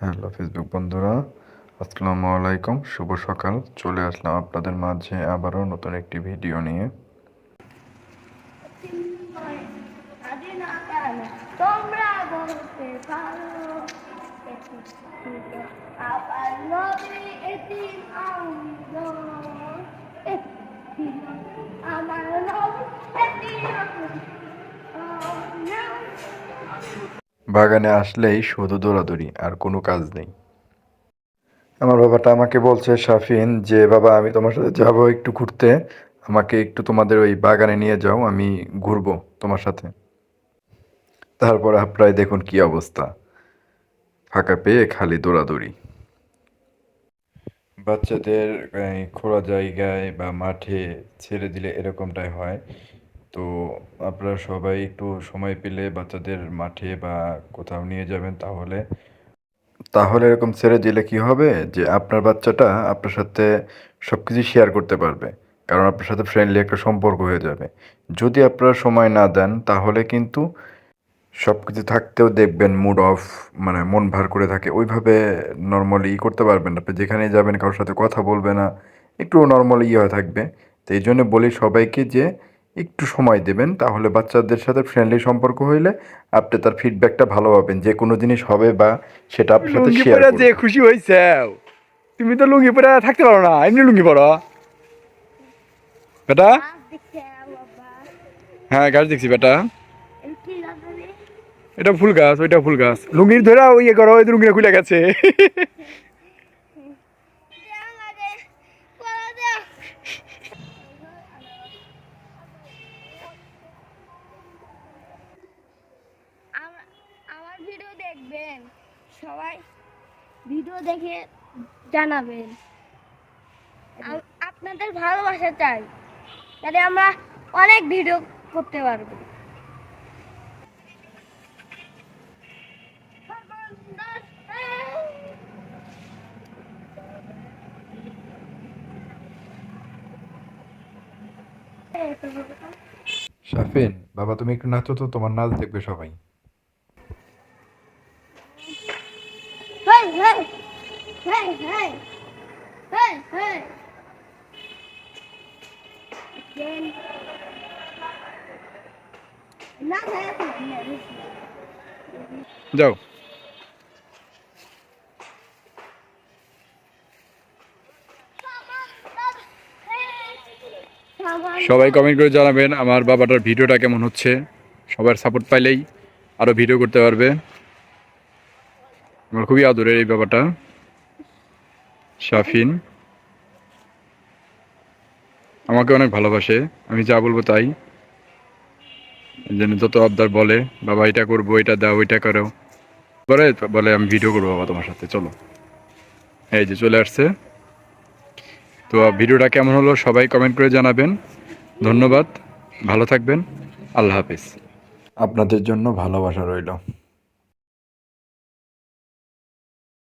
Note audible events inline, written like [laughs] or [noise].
Hello Facebook বন্ধুরা, আসসালামু আলাইকুম, শুভ সকাল। চলে আসলাম আপনাদের মাঝে আবারও নতুন একটি ভিডিও নিয়ে। তোমরা বাগানে আসলেই শুধু দৌড়াদৌড়ি আর কোনো কাজ নেই। আমার বাবাটা আমাকে বলছে, শাফিন, যে বাবা, আমি তোমার সাথে যাব একটু ঘুরতে, আমাকে একটু তোমাদের ওই বাগানে নিয়ে যাও, আমি ঘুরবো তোমার সাথে। তারপর আপনারাই দেখুন কি অবস্থা। ফাঁকা পেয়ে খালি দৌড়াদৌড়ি। বাচ্চাদের খোলা জায়গায় বা মাঠে ছেড়ে দিলে এরকমটাই হয়। তো আপনারা সবাই একটু সময় পেলে বাচ্চাদের মাঠে বা কোথাও নিয়ে যাবেন তাহলে। তাহলে এরকম ছেড়ে দিলে কি হবে? যে আপনার বাচ্চাটা আপনার সাথে সব কিছু শেয়ার করতে পারবে। কারণ আপনার সাথে ফ্রেন্ডলি একটা সম্পর্ক হয়ে যাবে। যদি আপনারা সময় না দেন, তাহলে কিন্তু সব কিছু থাকতেও দেখবেন মুড অফ মানে মন ভার করে থাকে। ওইভাবে নর্মালি ই করতে পারবেন আপনি যেখানে যাবেন, কারোর সাথে কথা বলবে না। একটু নর্মালি ইয়ে হয়ে থাকবে। তো এই জন্য বলি সবাইকে যে একটু সময় দেবেন তাহলে বাচ্চাদের সাথে ফ্রেন্ডলি সম্পর্ক হইলে আপনি তার ফিডব্যাকটা ভালো পাবেন। যে কোনো জিনিস হবে বা সেটা আপনার সাথে শেয়ার যে খুশি হয়েছে তুমি তো লুঙ্গি পরে থাকতে পারো না এমনি লুঙ্গি পরো। বেটা? হ্যাঁ গাছ দেখছি বেটা। এটা ফুল গাছ ওইটা ফুল গাছ। লুঙ্গির ধরে ওই ইয়ে করো ওই লুঙ্গি খুলে গেছে [laughs] কেমন লাগে বলো দাও আম- আমার ভিডিও দেখবেন, সবাই ভিডিও দেখে জানাবেন। আপনাদের ভালোবাসা চাই, যাতে আমরা অনেক ভিডিও করতে পারব। শাফিন, বাবা তুমি একটু নাচো তো, তোমার নাচ দেখবে সবাই। যাও। সবাই কমেন্ট করে জানাবেন আমার বাবাটার ভিডিওটা কেমন হচ্ছে। সবার সাপোর্ট পাইলেই আরও ভিডিও করতে পারবে। আমার খুবই আদরের এই বাবাটা, শাফিন। আমাকে অনেক ভালোবাসে, আমি যা বলব তাই। জন্য যত আবদার বলে, বাবা, এটা করব, এটা দাও ওইটা করো। বলে বলে, আমি ভিডিও করব, বাবা, তোমার সাথে, চলো। এই যে চলে আসছে। তো ভিডিওটা কেমন হলো, সবাই কমেন্ট করে জানাবেন। ধন্যবাদ, ভালো থাকবেন, আল্লাহ হাফিজ। আপনাদের জন্য ভালোবাসা রইল।